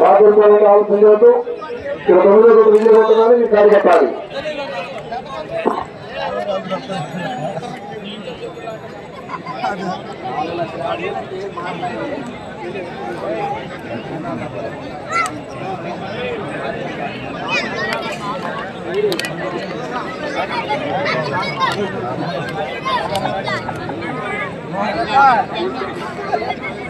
బాధ్యతలు ఆలోచన చేయొద్దు ఇక్కడ తొమ్మిదో రోజు విజయ కొట్టగానే మీరు కాడి కట్టాలి వేడుకలు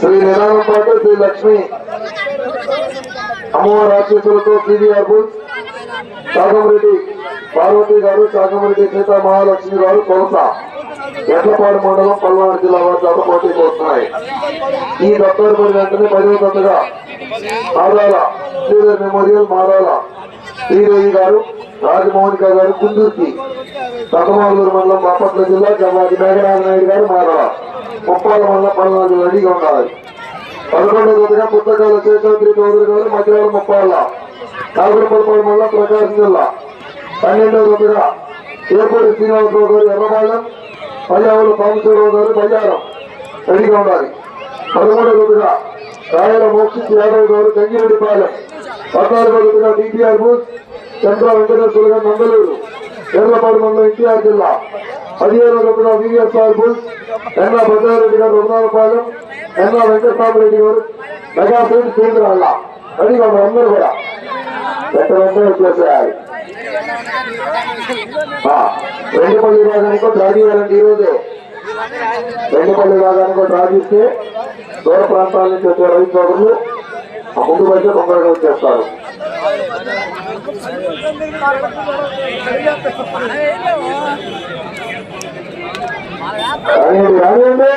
శ్రీ నిరాళం పాటు శ్రీ లక్ష్మి. అమ్మవారి ఆశీస్సులతో సివిఆర్ బుల్స్ సాగమరెడ్డి పార్వతి గారు సాగమరెడ్డి సీత మహాలక్ష్మి గారు కొలత. ఎట్లపాడు మండలం పల్నాడు జిల్లా వారి చేత పోటీకి వస్తున్నాయి ఈ దత్తారు వెంటనే పదవ దత్తగా మారాల. శ్రీధర్ మెమోరియల్ మారాల. శ్రీదేవి గారు రాజమోహనిక గారు కుందూర్కి సతమాలూరు మండలం బాపట్ల జిల్లా జవాది మేఘనాథ నాయుడు గారు మాధవ. ముప్పాల మండలం పల్నాడు జిల్లా రెడీగా ఉండాలి పదకొండవ దత్తగా పుస్తకాల శేషాద్రి చౌదరి గారు మధ్యలో ముప్పాల. నాగరపల్పాడు మండలం ప్రకాశం జిల్లా. పన్నెండవ దత్తగా ఏపూరి శ్రీనివాసరావు గారు ఎర్రబాళెం పయ్యావుల సాంబశివరావు గారు బయ్యారం రెడీగా ఉండాలి పదమూడవ దత్తగా రాయల మోక్షిత్ యాదవ్ గారు గంగిరెడ్డిపాలెం. పద్నాలుగో దత్తగా డిపిఆర్ బూత్ చంద్ర వెంకటేశ్వర గారు నందలూరు ఎర్రపాడు మండలం ఎన్టీఆర్ జిల్లా. పదిహేను దత్తగా వివిఎస్ఆర్ బూత్ ఎన్న భద్రారెడ్డి గారు రుణాలపాలెం ఎన్న వెంకటరామరెడ్డి గారు మెగాపేట కేంద్రాల అది ఉన్నారు అందరూ కూడా. ఎక్కడంతా వచ్చేసేయాలి. ఆ, రెండుపల్లి విభాగానికి డ్రా చేయాలండి ఈ రోజు రెండుపల్లి విభాగానికి డ్రా చేస్తే దూర ప్రాంతాల నుంచి వచ్చే రైతు సోదరులు ఆ ముందు మధ్య తొందరగా వచ్చేస్తారు. రానియండి, రానియండి.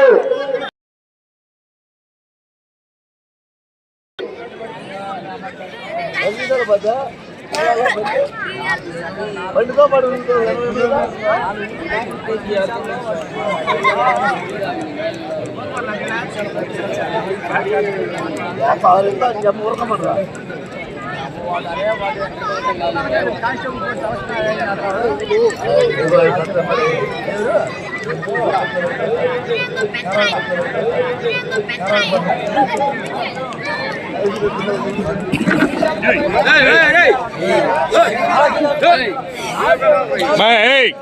Hey!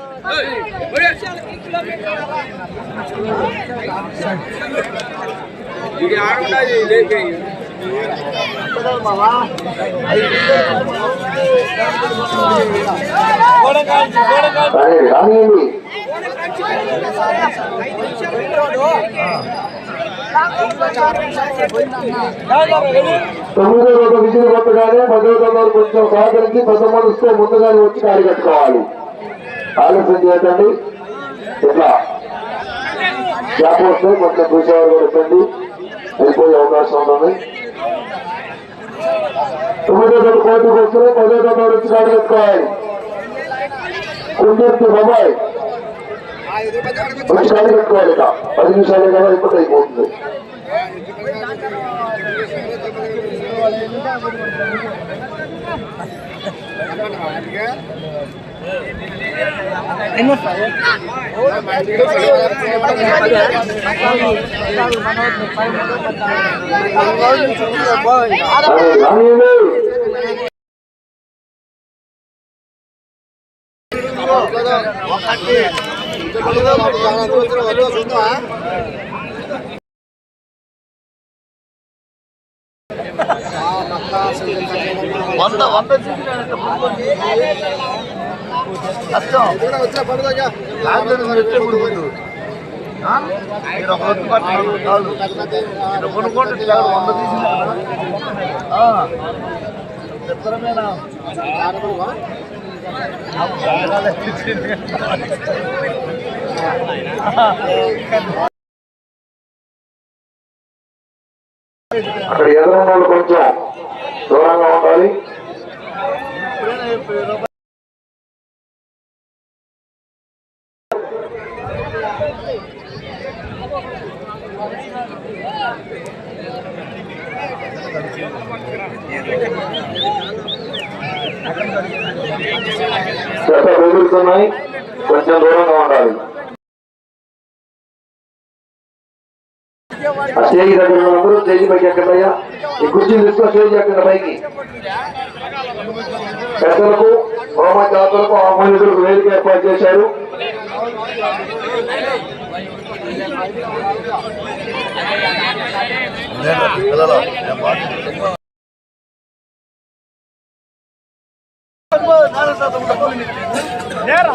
రానియండి, రానియండి తొమ్మిదో రోజు విజయం కొట్టగానే పదో రోజు కొంచెం సహకరించి పదమూడు మనసుతో ముందుగానే వచ్చి కాడి కట్టుకోవాలి. ఆలస్యం చేయకండి. ఇట్లా. గ్యాప్ వస్తే కొంచెం చూసేవారు కూడా ఇవ్వండి వెళ్ళిపోయే అవకాశం ఉంటుంది తొమ్మిది వందల కోట్లు వస్తే పదో వందల నుంచి కాడి కట్టుకోవాలి బాబాయ్ వచ్చి కాడి ఇక. పది నిమిషాలే కదా ఇప్పుడు అయిపోతుంది. రానియండి వంద వంద కష్టం మీరు ఒక కాదు మీరు కొనుక్కోండి వంద అక్కడ ఎదురు కొంచెం దూరంగా ఉండాలి చెత్త బెదురుతున్నాయి కొంచెం దూరంగా ఉండాలి ఆ స్టేజ్ దగ్గర ఉన్న అందరూ స్టేజ్ పైకి ఎక్కడయ్యా ఈ కుర్చీలు తీసుకొని పైకి. పెద్దలకు హోమ జాతరకు ఆహ్వానితులకు వేదిక ఏర్పాటు చేశారు. నేరా?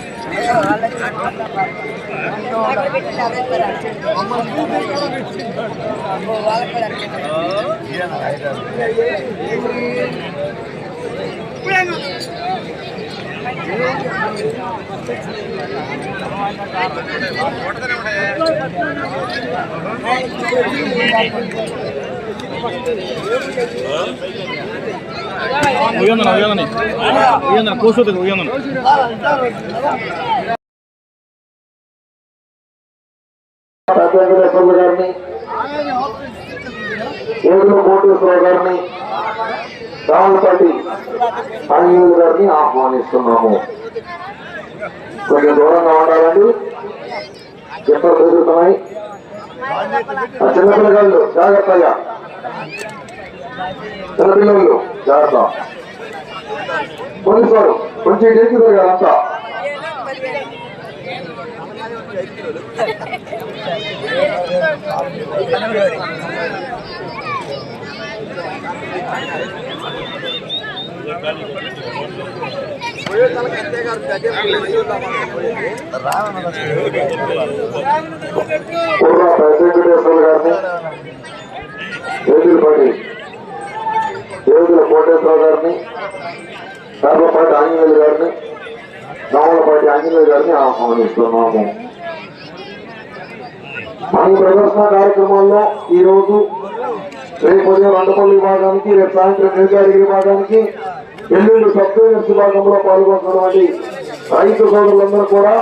ఉయ్యందన ఉయ్యందని ఉయ్యందన కూర్చోదు ఉయ్యందన పెద్ద వెంకటేశ్వర్లు గారిని ఏడు కోటేశ్వరరావు గారిని రావులపాటి అనిల్ గారిని ఆహ్వానిస్తున్నాము. కొంచెం దూరంగా ఉండాలండి. చెప్పలు పెరుగుతున్నాయి చిన్నపిల్లగాళ్ళు జాగ్రత్తగా. చిన్నపిల్లలు జాగ్రత్త. పోలీసు వారు కొంచెం చేసి అంతా పూర్వ వెంకటేశ్వర గారిని వేదులపాటి వేదుల కోటేశ్వర గారిని సర్వపాటి ఆంజనేయులు గారిని రావులపాటి ఆంజనేయులు గారిని ఆహ్వానిస్తున్నాము ఈ ప్రదర్శన కార్యక్రమాల్లో ఈ రోజు రేపు ఉదయం రండపల్లి విభాగానికి రేపు సాయంత్రం నిర్గారి విభాగానికి ఎల్లుండి సబ్సిడీస్ విభాగంలో పాల్గొంటున్నటువంటి రైతు సోదరులందరూ కూడా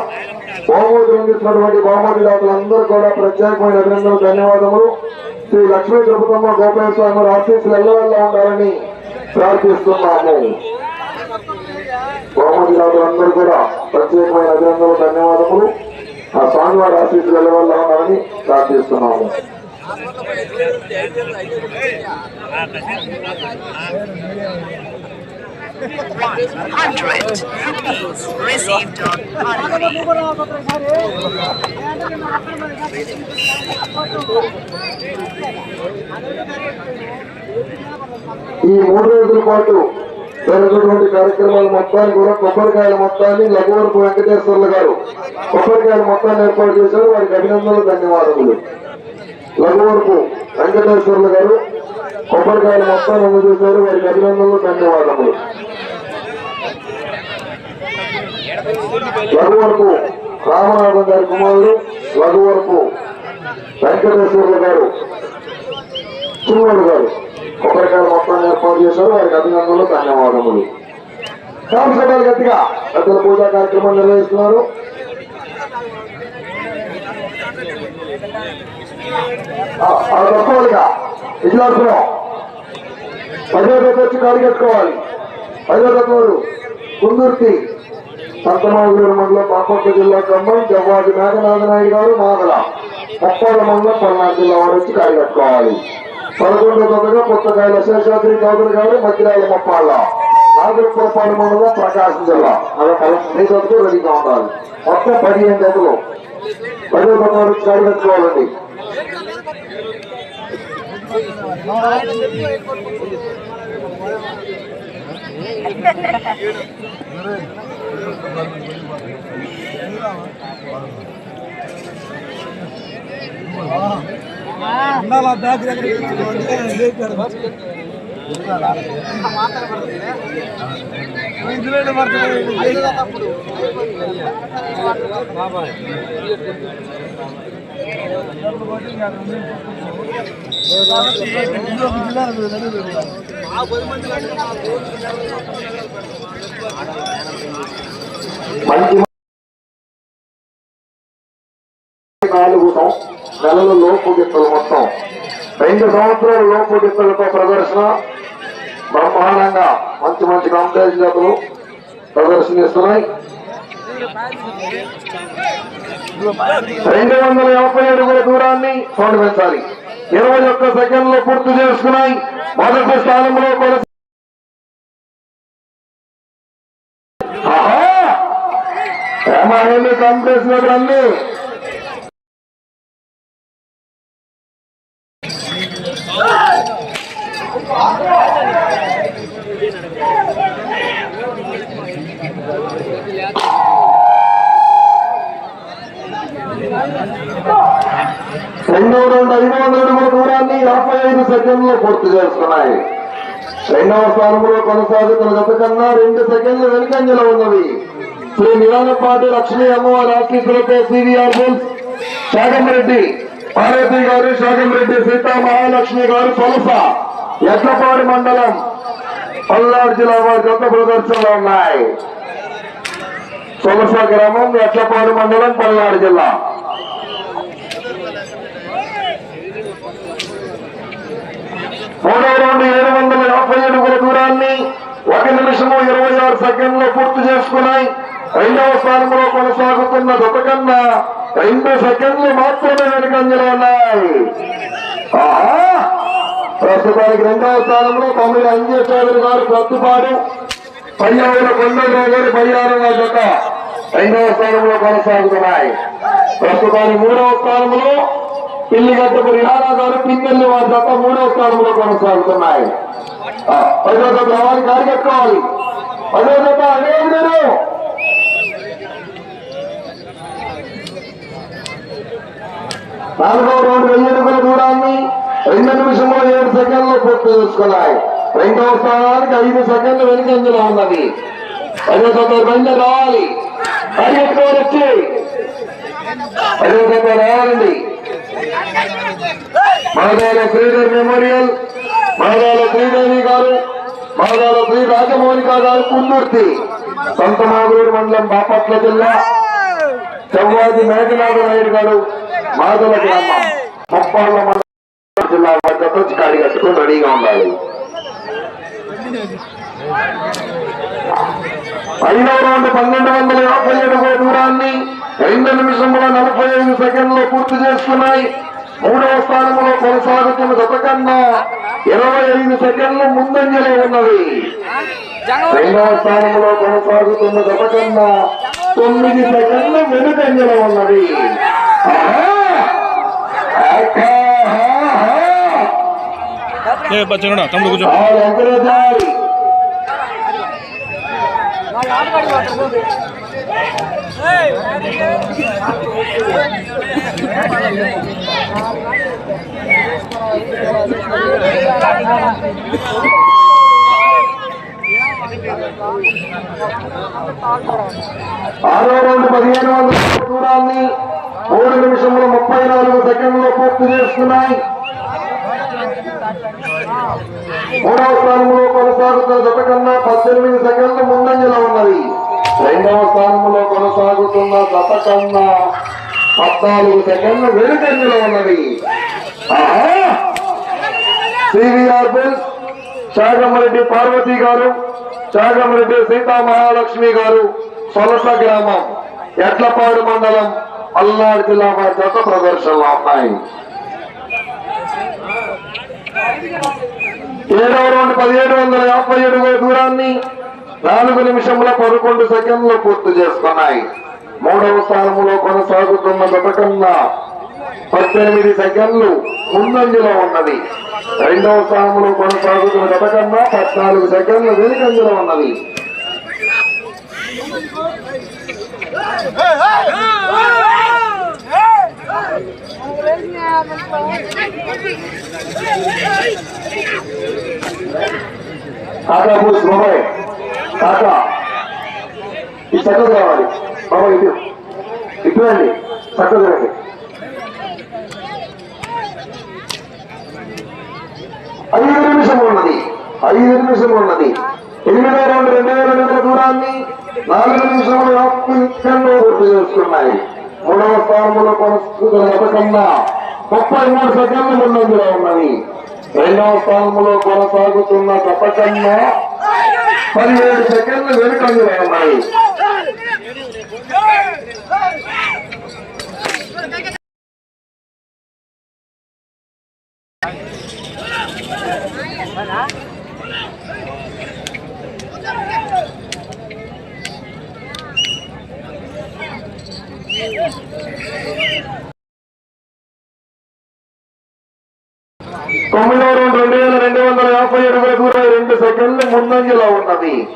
బహుమతులు అందిస్తున్నటువంటి బహుమతి దాతలందరూ కూడా ప్రత్యేకమైన అభినందనలు ధన్యవాదములు. శ్రీ లక్ష్మీ ప్రభుత్వమ్మ గోపాల స్వామి ఆశీస్సులు ఎల్లవెల్లా ఉండాలని ప్రార్థిస్తున్నాము. బహుమతి దాతలందరూ కూడా ప్రత్యేకమైన అభినందనలు ధన్యవాదములు. ఆ స్వామివారి ఆశీస్సులు ఎల్లవెల్లా ఉండాలని ప్రార్థిస్తున్నాము. hundred rupees received on ఈ మూడు రోజుల పాటు జరుగుతున్నటువంటి కార్యక్రమాలు మొత్తాన్ని కూడా కొబ్బరికాయల మొత్తాన్ని లఘువరపు వెంకటేశ్వర్లు గారు కొబ్బరికాయల మొత్తాన్ని ఏర్పాటు చేశారు. వారికి అభినందనలు ధన్యవాదములు. లఘువరపు వెంకటేశ్వర్లు గారు కొబ్బరికాయల మొత్తాన్ని అందజేశారు. వారికి అభినందనలు ధన్యవాదములు. లఘువరపు రామనాథం గారి కుమారుడు లఘువరపు వెంకటేశ్వర్లు గారు చిన్నోడు గారు. కొబ్బరికాయ మొత్తాన్ని ఏర్పాటు చేశారు. వారికి అభినందనలు ధన్యవాదములు. కాంసభలు గట్టిగా పెద్దల పూజా కార్యక్రమం నిర్వహిస్తున్నారు. ఆ- ఆ తక్కువలుగా పదో వచ్చి కాలు కట్టుకోవాలి పదో తత్వాలు కుందుర్తి సంతమాగులూరు మండలం బాపట్ల జిల్లా ఖమ్మం జవ్వాది మేఘనాథ గారు మాదల ముప్పాల మండలం పల్నాడు జిల్లా వారు వచ్చి కాయ కట్టుకోవాలి పదకొండు వందలుగా పుస్తకాయల శేషాద్రి కాదులు గారు మధ్యరాల ముప్పాళ్ళ. నాగరపురపాడు మండలం ప్రకాశం జిల్లా. అలా మీ జతకు రెడీగా ఉండాలి. మొత్తం పదిహేను జతలు పదో తొమ్మిది వచ్చి కాయ కట్టుకోవాలండి మంచి నాలుగు సం- నెలల లోపు గిత్తలు మొత్తం. రెండు సంవత్సరాల లోపు గిత్తలతో ప్రదర్శన. బ్రహ్మాండంగా మంచి మంచి కాంపిటేషన్ ప్రదర్శన ప్రదర్శనిస్తున్నాయి రెండు వందల యాభై అడుగుల దూరాన్ని సౌండ్ పెంచాలి ఇరవై ఒక్క సెకండ్లు పూర్తి చేసుకున్నాయి. మొదటి స్థానంలో కొనసా- ఆహా! ఏమాయండి రెండవ రౌండ్ ఐదు వందల అడుగుల దూరాన్ని యాభై ఐదు సెకండ్లు పూర్తి చేసుకున్నాయి రెండవ స్థానంలో కొనసాగుతున్న గత కన్నా రెండు సెకండ్లు వెనుకంజలో ఉన్నవి. శ్రీ నిరానపాటి లక్ష్మీ అమ్మవారి ఆశీస్సులతో సివిఆర్ బుల్స్ శాగంరెడ్డి పార్వతి గారు శాగంరెడ్డి సీతా మహాలక్ష్మి గారు సొలస ఎట్లపాడు మండలం పల్నాడు జిల్లా వారి గత ప్రదర్శనలో ఉన్నాయి. సొలస గ్రామం ఎట్లపాడు మండలం పల్నాడు జిల్లా. మూడవ రౌండ్ ఏడు వందల యాభై అడుగుల దూరాన్ని ఒక నిమిషము ఇరవై ఆరు సెకండ్లు పూర్తి చేసుకున్నాయి. రెండవ స్థానంలో కొనసాగుతున్న దుతకన్నా రెండు సెకండ్లు మాత్రమే వెనుకంజలో ఉన్నాయి. ప్రస్తుతానికి రెండవ స్థానంలో తమిళ అంజయ్ చౌదరి గారు ప్రతిపాడు. పయ్యావుల కొండరావు గారు బయ్యారవ జత రెండవ స్థానంలో కొనసాగుతున్నాయి. ప్రస్తుతానికి మూడవ స్థానంలో పిల్లిగడ్డపు రిహానా గారు పిన్నెల్లి వారి జత మూడో స్థానంలో కొనసాగుతున్నాయి. ఆ, పదో జత రావాలి గారి పదో జత అదే మీరు నాలుగో రౌండ్ వెయ్యి అడుగుల దూరాన్ని రెండు నిమిషంలో ఏడు సెకండ్లు పూర్తి చేసుకున్నాయి. రెండవ స్థానానికి ఐదు సెకండ్లు వెనుకంజలో ఉన్నది. పదో జత బండి రావాలి. పరిగెత్తుకోవాలి వచ్చి పదో జత రావాలండి మాదాల శ్రీధర్ మెమోరియల్ మాదాల శ్రీదేవి గారు మాదాల శ్రీ రాజమౌళిక గారు కుందుర్తి సంతమాగులూరు మండలం బాపట్ల జిల్లా. చవ్వాది మేఘనాథ నాయుడు గారు మాదల గ్రామం. ముప్పాళ్ళ మండలం జిల్లా వద్ద వచ్చి కాడి కట్టుకుని రెడీగా ఉండాలి. ఐదవ రౌండ్ పన్నెండు వందల యాభై ఏడు దూరాన్ని రెండు నిమిషంలో నలభై ఐదు సెకండ్లు పూర్తి చేస్తున్నాయి. మూడవ స్థానంలో కొనసాగుతున్న గత కన్నా ఇరవై ఐదు సెకండ్లు ముందంజలో ఉన్నది రెండవ స్థానంలో కొనసాగుతున్న గత కన్నా తొమ్మిది సెకండ్లు వెనుకంజలో ఉన్నది ఆహా! ఆహా! ఏ బచ్చనుడా తమ్ముడు కూర్చో ఆ వెంకటాచారి ఆరో రౌండ్ పదిహేను వందల దూరాన్ని మూడు నిమిషంలో ముప్పై నాలుగు సెకండ్లో పూర్తి చేస్తున్నాయి. మూడవ స్థానంలో కొనసాగుతున్న జత కన్నా పద్దెనిమిది సెకండ్లు ముందంజలో ఉన్నది. రెండవ స్థానంలో కొనసాగుతున్న జత కన్నా పద్నాలుగు సెకండ్లు వెనుకంజలో ఉన్నది సివిఆర్ బుల్స్ శాగమరెడ్డి పార్వతి గారు చాగమరెడ్డి సీతా మహాలక్ష్మి గారు సొలస గ్రామం ఎడ్లపాడు మండలం పల్నాడు జిల్లా వారి చేత ప్రదర్శనలు ఉన్నాయి. ఏడవ రెండు పదిహేడు వందల యాభై ఏడు దూరాన్ని నాలుగు నిమిషంలో పదకొండు సెకండ్లు పూర్తి చేసుకున్నాయి. మూడవ స్థానంలో కొనసాగుతున్న గతకన్నా పద్దెనిమిది సెకండ్లు ముందంజలో ఉన్నది రెండవ స్థానంలో కొనసాగుతున్న గతకన్నా పద్నాలుగు సెకండ్లు వెనుకంజలో ఉన్నది కాకా పూస్ బాబాయ్ కాకా ఈ చక్కగా కావాలి బాబా ఇటు. ఇటు రండి చక్కగా రండి ఐదు నిమిషం ఉన్నది. ఐదు నిమిషం ఉన్నది. ఎనిమిదో రెండు రెండు వేల మీటర్ల దూరాన్ని నాలుగు నిమిషంలో యాభై గుర్తు చేస్తున్నాయి చేసుకున్నాయి. మూడవ స్థానంలో కొనసాగుతున్న ముప్పై మూడు సెకండ్లు ముందంజలో ఉన్నది. రెండవ స్థానంలో కొనసాగుతున్న తప్పకన్నా పదిహేడు సెకండ్లు వెనుకంజలో ఉన్నాయి. తొమ్మిదో రెండు వేల రెండు వందల యాభై అడుగుల కూడా రెండు సెకండ్లు ముందంజలో ఉన్నది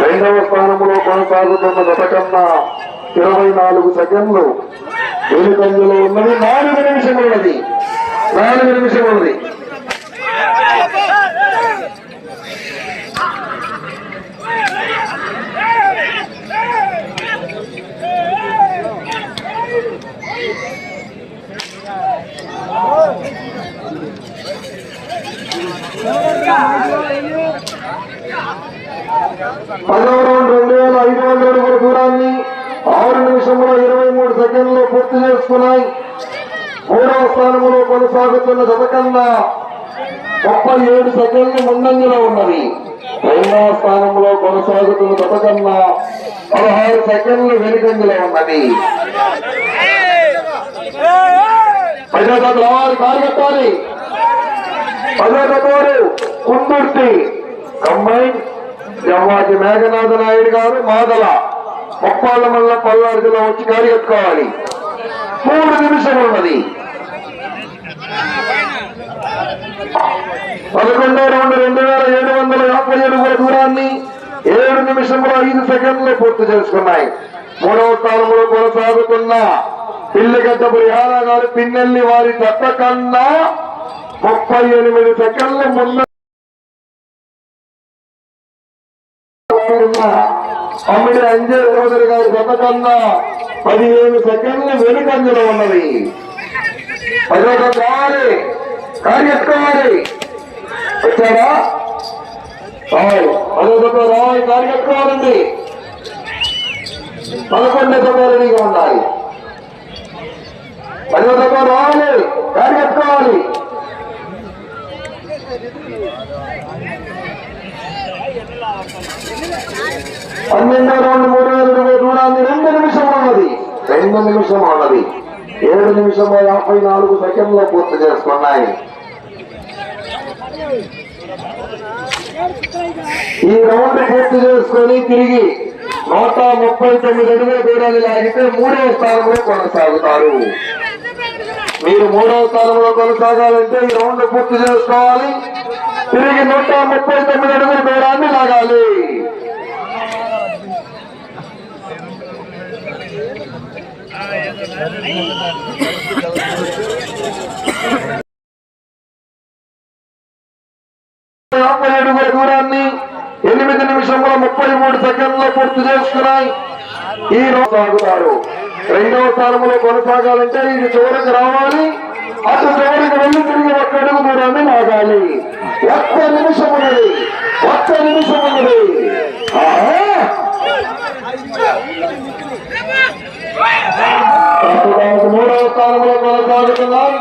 రెండవ స్థానంలో కొనసాగుతున్న గత కన్నా ఇరవై నాలుగు సెకండ్లు వెనుకంజలో ఉన్నది నాలుగు నిమిషమున్నది నాలుగు నిమిషం ఉన్నది రౌండ్ రెండు వేల ఐదు వందల అడుగుల దూరాన్ని ఆరు నిమిషంలో ఇరవై మూడు సెకండ్లు పూర్తి చేసుకున్నాయి మూడవ స్థానంలో కొనసాగుతున్న జత ముప్పై ఏడు సెకండ్లు ముందంజలో ఉన్నది రెండవ స్థానంలో కొనసాగుతున్న జత పదహారు సెకండ్లు వెనుకంజలో ఉన్నది పదో జత రావాలి కారుగట్టాలి కుందుర్తి కంబైన్ జవ్వాజి మేఘనాథ నాయుడు గారు మాదల ముప్పాళ్ళ మల్ల పల్నాడు జిల్లా వచ్చి గారి ఎత్తుకోవాలి. మూడు నిమిషములు ఉన్నది పదకొండు రెండు రెండు వేల ఏడు వందల యాభై అడుగుల దూరాన్ని ఏడు నిమిషంలో ఐదు సెకండ్లు పూర్తి చేసుకున్నాయి. మూడవ స్థానంలో కొనసాగుతున్న పిల్లిగడ్డ బురిహార గారు పిన్నెల్లి వారి చెత్త కన్నా ముప్పై ఎనిమిది సెకండ్ల ముందు అమ్మిడి అంజే చౌదరి గారి జత కన్నా పదిహేను సెకండ్లు వెనుకంజలో ఉన్నది. పదొక కావాలి కార్యక్రమాలి వచ్చారా రావాలి పదొక రావాలి కార్యక్రమాలండి పదకొండు రెడీగా ఉండాలి. పదొక రావాలి కార్యక్రమాలి. పన్నెండో రౌండ్ మూడు వేల ఇరవై దూరాన్ని రెండు నిమిషం ఉన్నది రెండు నిమిషం ఉన్నది ఏడు నిమిషం యాభై నాలుగు సెకండ్లో పూర్తి చేసుకున్నాయి. ఈ రౌండ్ పూర్తి చేసుకొని తిరిగి నూట ముప్పై తొమ్మిది అడుగుల దూరాన్ని లాగితే మూడవ స్థానంలో కొనసాగుతారు. మీరు మూడవ స్థానంలో కొనసాగాలంటే ఈ రౌండ్ పూర్తి చేసుకోవాలి. తిరిగి నూట ముప్పై తొమ్మిది అడుగుల దూరాన్ని లాగాలి. యాభై అడుగుల దూరాన్ని ఎనిమిది నిమిషముల ముప్పై మూడు సెకండ్లో పూర్తి చేసుకున్నాయి. ఈ రోజు సాగుతారు రెండవ స్థానంలో కొనసాగాలంటే ఇది చివరికి రావాలి. అటు చివరికి వెళ్ళి తిరిగి ఒక్క అడుగు దూరాన్ని లాగాలి. ఒక్క నిమిషం ఉన్నది. ఒక్క నిమిషం ఉన్నది. ఆహా! ప్రస్తుతానికి మూడవ స్థానంలో కొనసాగుతున్నాం.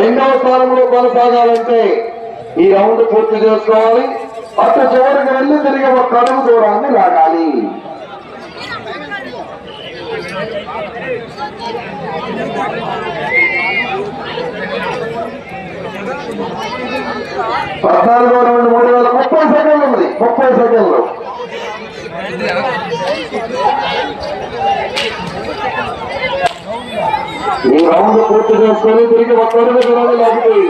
రెండవ స్థానంలో కొనసాగాలంటే ఈ రౌండ్ పూర్తి చేసుకోవాలి. అటు చివరికి వెళ్ళి తిరిగి ఒక అడుగు దూరాన్ని లాగాలి. పద్నాలుగు రెండు మూడు వేల ముప్పై సెకండ్లు ఉంది. ముప్పై సెకండ్లు. ఈ రౌండ్ పూర్తి చేసుకొని తిరిగి ఒక్క అడుగు దూరాన్ని లాగిపోయి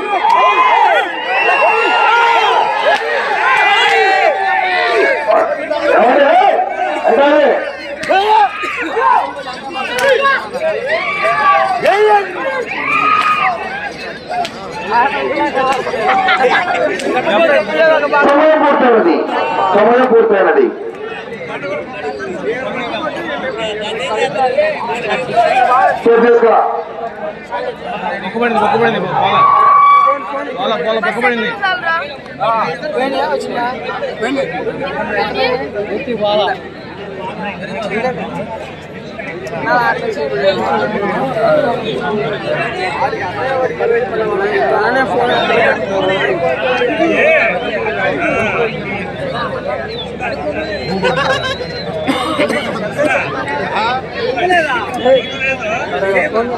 సమయం పూర్తయినది సమయం పూర్తయినది చేసుకురా మొక్కబడింది మొక్కబడింది బాల బాల మొక్కబడింది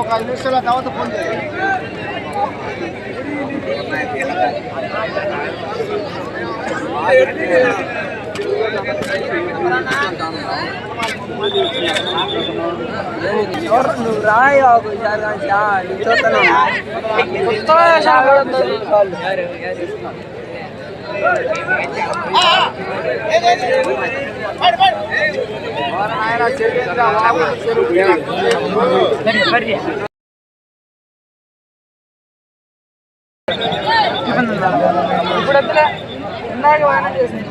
ఒక ఐదు నిమిషాల తర్వాత ఫోన్ చేయండి. నువ్వు రాయి ఇప్పుడు వద్దులే ఇందాక వాన చేసింది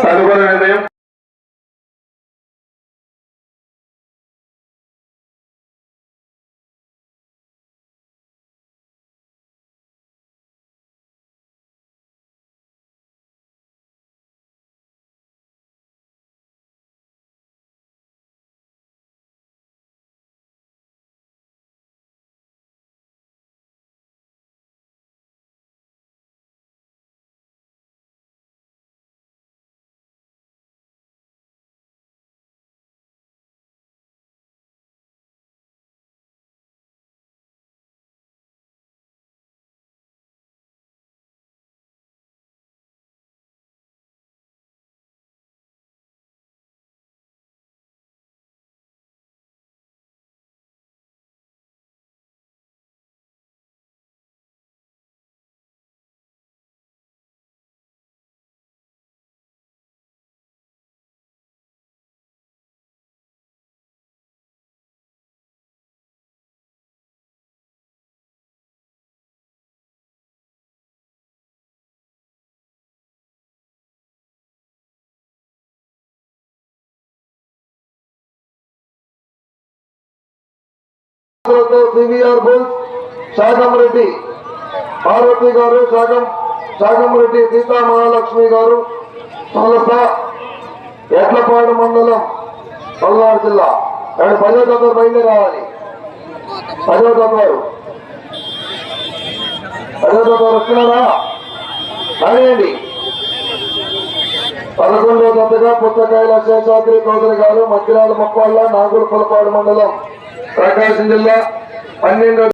తదుపరి నిర్ణయం సివిఆర్ బుల్స్ శాగంరెడ్డి పార్వతి గారు శాగం శాగంరెడ్డి సీతా మహాలక్ష్మి గారు తులస ఎట్లపాడు మండలం పల్నాడు జిల్లా. అండ్ పదో తొందర బయలుదేరి రావాలి. పదో తొందర పదో తొందర వస్తున్నారా? రానియండి పదకొండో తొందరగా పుత్తకాయల శేషాద్రి చౌదరి గారు మధ్యరాల మొప్పాళ్ళ నాగులపలపాడు మండలం. ప్రకాశం జిల్లా పన్నెండో